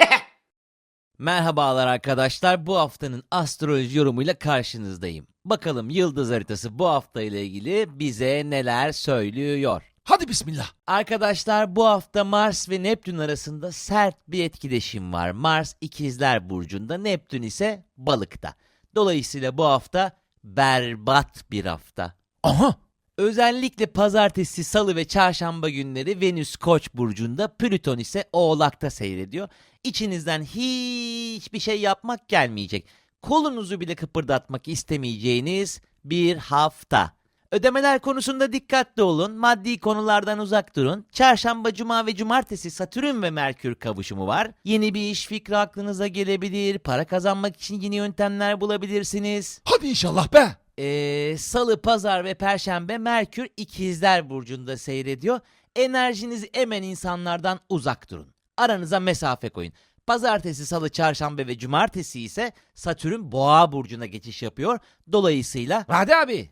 Merhabalar arkadaşlar. Bu haftanın astroloji yorumuyla karşınızdayım. Bakalım yıldız haritası bu hafta ile ilgili bize neler söylüyor. Hadi bismillah. Arkadaşlar bu hafta Mars ve Neptün arasında sert bir etkileşim var. Mars ikizler burcunda, Neptün ise balıkta. Dolayısıyla bu hafta berbat bir hafta. Aha. Özellikle pazartesi, salı ve çarşamba günleri Venüs Koç burcunda, Plüton ise Oğlak'ta seyrediyor. İçinizden hiçbir şey yapmak gelmeyecek. Kolunuzu bile kıpırdatmak istemeyeceğiniz bir hafta. Ödemeler konusunda dikkatli olun. Maddi konulardan uzak durun. Çarşamba, cuma ve cumartesi Satürn ve Merkür kavuşumu var. Yeni bir iş fikri aklınıza gelebilir. Para kazanmak için yeni yöntemler bulabilirsiniz. Hadi inşallah be. Ee, Salı, Pazar ve Perşembe Merkür ikizler burcunda seyrediyor. Enerjinizi emen insanlardan uzak durun. Aranıza mesafe koyun. Pazartesi, Salı, Çarşamba ve Cumartesi ise Satürn Boğa burcuna geçiş yapıyor. Dolayısıyla Radi abi.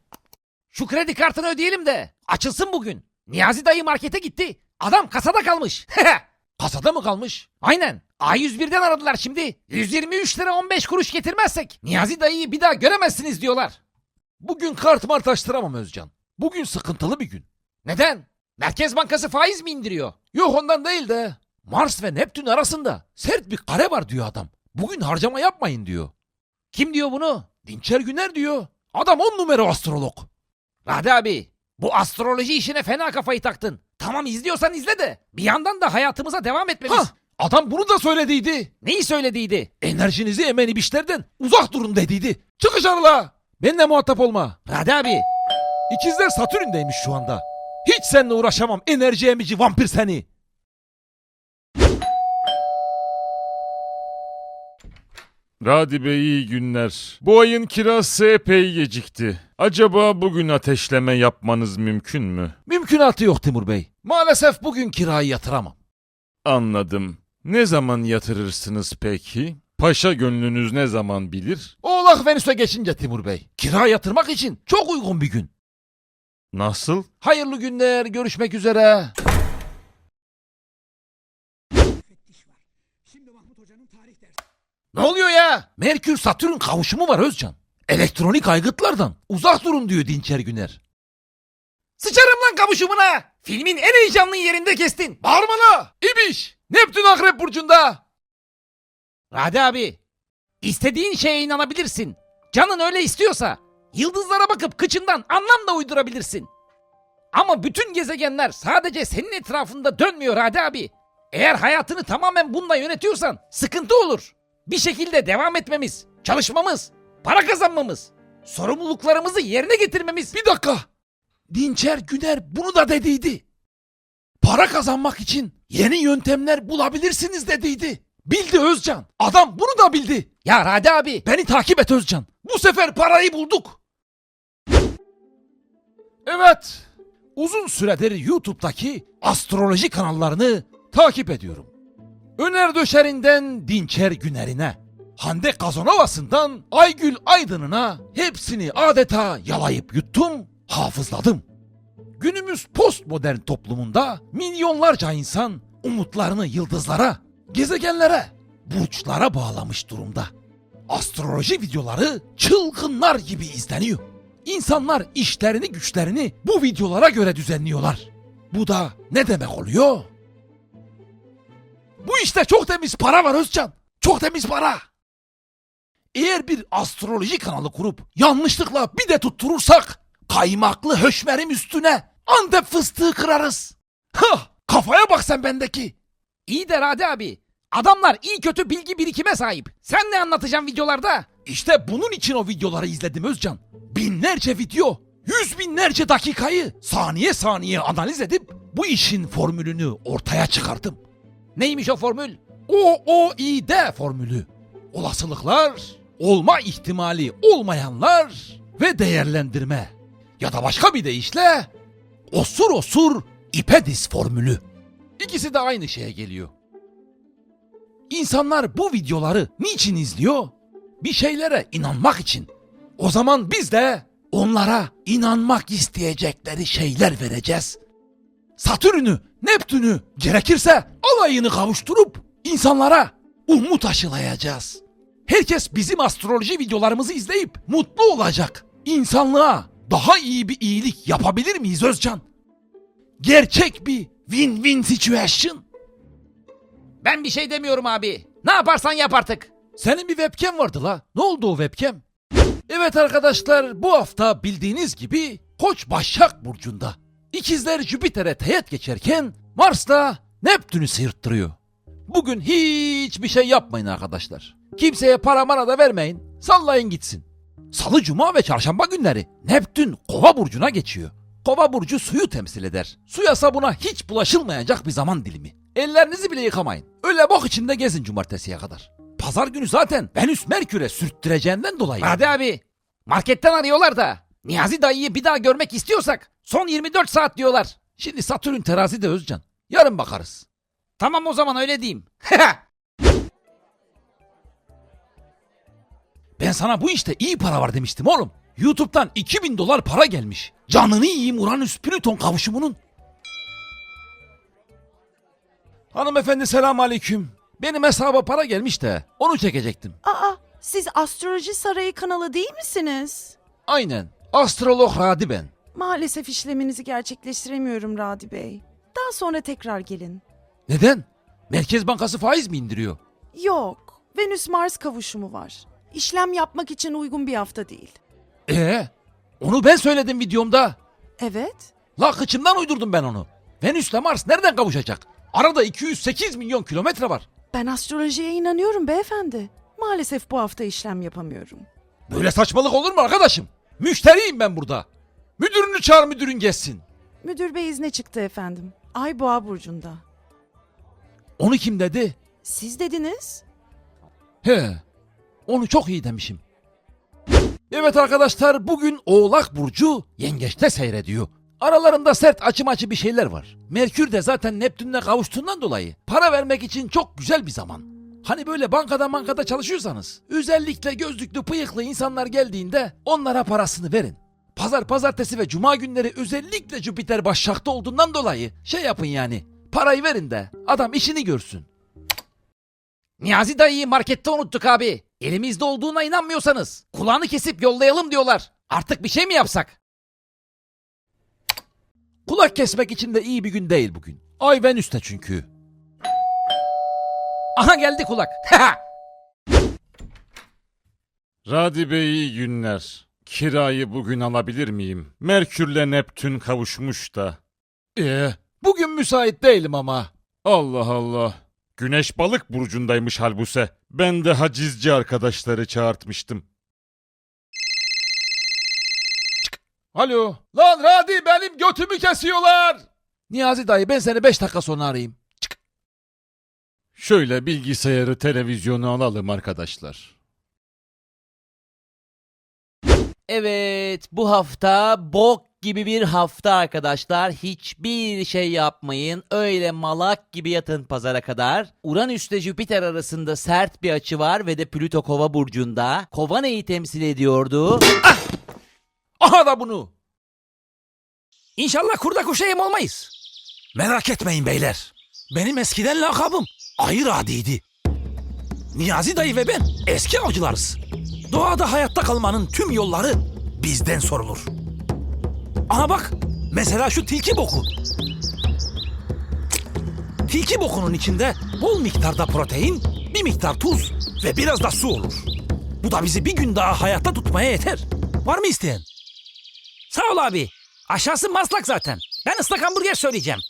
Şu kredi kartını ödeyelim de açılsın bugün. Niyazi dayı markete gitti. Adam kasada kalmış. Kasada mı kalmış? Aynen. A101'den aradılar şimdi. 123 lira 15 kuruş getirmezsek Niyazi dayıyı bir daha göremezsiniz diyorlar. Bugün kart mart açtıramam Özcan. Bugün sıkıntılı bir gün. Neden? Merkez Bankası faiz mi indiriyor? Yok ondan değil de Mars ve Neptün arasında sert bir kare var diyor adam. Bugün harcama yapmayın diyor. Kim diyor bunu? Dinçer Güner diyor. Adam on numara astrolog. Radi abi. Bu astroloji işine fena kafayı taktın. Tamam izliyorsan izle de. Bir yandan da hayatımıza devam etmemiz. Ha, adam bunu da söylediydi. Neyi söylediydi? Enerjinizi emen ibişlerden uzak durun dediydi. Çık dışarıla. Benimle muhatap olma. Radi abi. İkizler Satürn'deymiş şu anda. Hiç seninle uğraşamam enerji emici vampir seni. Radi Bey iyi günler. Bu ayın kirası epey gecikti. Acaba bugün ateşleme yapmanız mümkün mü? Mümkünatı yok Timur Bey. Maalesef bugün kirayı yatıramam. Anladım. Ne zaman yatırırsınız peki? Paşa gönlünüz ne zaman bilir? Oğlak Venüs'e geçince Timur Bey. Kira yatırmak için çok uygun bir gün. Nasıl? Hayırlı günler, görüşmek üzere. Ne oluyor ya? Merkür Satürn kavuşumu var Özcan. Elektronik aygıtlardan uzak durun diyor Dinçer Güner. Sıçarım lan kavuşumuna. Filmin en heyecanlı yerinde kestin. Bağırma la! İbiş! Neptün Akrep Burcu'nda! Radi abi. istediğin şeye inanabilirsin. Canın öyle istiyorsa. Yıldızlara bakıp kıçından anlam da uydurabilirsin. Ama bütün gezegenler sadece senin etrafında dönmüyor Radi abi. Eğer hayatını tamamen bununla yönetiyorsan sıkıntı olur. Bir şekilde devam etmemiz, çalışmamız, para kazanmamız, sorumluluklarımızı yerine getirmemiz. Bir dakika. Dinçer Güner bunu da dediydi. Para kazanmak için yeni yöntemler bulabilirsiniz dediydi. Bildi Özcan. Adam bunu da bildi. Ya Radi abi. Beni takip et Özcan. Bu sefer parayı bulduk. Evet. Uzun süredir YouTube'daki astroloji kanallarını takip ediyorum. Öner Döşer'inden Dinçer Güner'ine, Hande Kazanova'sından Aygül Aydın'ına hepsini adeta yalayıp yuttum, hafızladım. Günümüz postmodern toplumunda milyonlarca insan umutlarını yıldızlara, gezegenlere, burçlara bağlamış durumda. Astroloji videoları çılgınlar gibi izleniyor. İnsanlar işlerini güçlerini bu videolara göre düzenliyorlar. Bu da ne demek oluyor? Bu işte çok temiz para var Özcan. Çok temiz para. Eğer bir astroloji kanalı kurup yanlışlıkla bir de tutturursak kaymaklı höşmerim üstüne Antep fıstığı kırarız. Hah kafaya bak sen bendeki. İyi de Radi abi. Adamlar iyi kötü bilgi birikime sahip. Sen ne anlatacaksın videolarda? İşte bunun için o videoları izledim Özcan. Binlerce video, yüz binlerce dakikayı saniye saniye analiz edip bu işin formülünü ortaya çıkardım. Neymiş o formül? OOID formülü. Olasılıklar, olma ihtimali olmayanlar ve değerlendirme. Ya da başka bir deyişle osur osur ipedis formülü. İkisi de aynı şeye geliyor. İnsanlar bu videoları niçin izliyor? Bir şeylere inanmak için. O zaman biz de onlara inanmak isteyecekleri şeyler vereceğiz. Satürn'ü, Neptün'ü gerekirse alayını kavuşturup insanlara umut aşılayacağız. Herkes bizim astroloji videolarımızı izleyip mutlu olacak. İnsanlığa daha iyi bir iyilik yapabilir miyiz Özcan? Gerçek bir win-win situation. Ben bir şey demiyorum abi. Ne yaparsan yap artık. Senin bir webcam vardı la. Ne oldu o webcam? Evet arkadaşlar bu hafta bildiğiniz gibi Koç Başak Burcu'nda. İkizler Jüpiter'e teğet geçerken Mars da Neptün'ü sıyırttırıyor. Bugün hiçbir şey yapmayın arkadaşlar. Kimseye para mara da vermeyin. Sallayın gitsin. Salı, cuma ve çarşamba günleri Neptün Kova burcuna geçiyor. Kova burcu suyu temsil eder. Suya sabuna hiç bulaşılmayacak bir zaman dilimi. Ellerinizi bile yıkamayın. Öyle bok içinde gezin cumartesiye kadar. Pazar günü zaten Venüs Merkür'e sürttüreceğinden dolayı. Hadi abi. Marketten arıyorlar da. Niyazi dayıyı bir daha görmek istiyorsak son 24 saat diyorlar. Şimdi Satürn terazi de Özcan. Yarın bakarız. Tamam o zaman öyle diyeyim. Ben sana bu işte iyi para var demiştim oğlum. YouTube'dan 2000 dolar para gelmiş. Canını yiyeyim Uranüs Plüton kavuşumunun. Hanımefendi selam aleyküm. Benim hesaba para gelmiş de onu çekecektim. Aa, siz Astroloji Sarayı kanalı değil misiniz? Aynen. Astrolog Radi ben. Maalesef işleminizi gerçekleştiremiyorum Radi Bey. Daha sonra tekrar gelin. Neden? Merkez Bankası faiz mi indiriyor? Yok, Venüs-Mars kavuşumu var. İşlem yapmak için uygun bir hafta değil. Ee, onu ben söyledim videomda. Evet, La kıçımdan uydurdum ben onu. Venüs'le Mars nereden kavuşacak? Arada 208 milyon kilometre var. ben astrolojiye inanıyorum beyefendi. Maalesef bu hafta işlem yapamıyorum. Böyle saçmalık olur mu arkadaşım? Müşteriyim ben burada. Müdürünü çağır müdürün geçsin. Müdür bey izne çıktı efendim. Ay boğa burcunda. Onu kim dedi? Siz dediniz. He. Onu çok iyi demişim. Evet arkadaşlar bugün Oğlak Burcu yengeçte seyrediyor. Aralarında sert açı maçı bir şeyler var. Merkür de zaten Neptün'le kavuştuğundan dolayı para vermek için çok güzel bir zaman. Hani böyle bankada bankada çalışıyorsanız özellikle gözlüklü bıyıklı insanlar geldiğinde onlara parasını verin. Pazar, pazartesi ve cuma günleri özellikle Jüpiter başakta olduğundan dolayı şey yapın yani. Parayı verin de adam işini görsün. Niyazi dayıyı markette unuttuk abi. Elimizde olduğuna inanmıyorsanız kulağını kesip yollayalım diyorlar. Artık bir şey mi yapsak? Kulak kesmek için de iyi bir gün değil bugün. Ay Venüs'te çünkü. Aha geldi kulak. Radi Bey iyi günler. Kirayı bugün alabilir miyim? Merkürle Neptün kavuşmuş da. Ee, bugün müsait değilim ama. Allah Allah. Güneş balık burcundaymış halbuse. Ben de hacizci arkadaşları çağırtmıştım. Alo. Lan Radi benim götümü kesiyorlar. Niyazi dayı ben seni 5 dakika sonra arayayım. Şöyle bilgisayarı televizyonu alalım arkadaşlar. Evet, bu hafta bok gibi bir hafta arkadaşlar. Hiçbir şey yapmayın. Öyle malak gibi yatın pazara kadar. Uranüs ile Jüpiter arasında sert bir açı var ve de Plüto Kova burcunda. Kova neyi temsil ediyordu? Aha da bunu. İnşallah kurda kuşa yem olmayız. Merak etmeyin beyler. Benim eskiden lakabım Ayı Radi'ydi. Niyazi dayı ve ben eski avcılarız. Doğada hayatta kalmanın tüm yolları bizden sorulur. Aha bak mesela şu tilki boku. Tilki bokunun içinde bol miktarda protein, bir miktar tuz ve biraz da su olur. Bu da bizi bir gün daha hayatta tutmaya yeter. Var mı isteyen? Sağ ol abi. Aşağısı maslak zaten. Ben ıslak hamburger söyleyeceğim.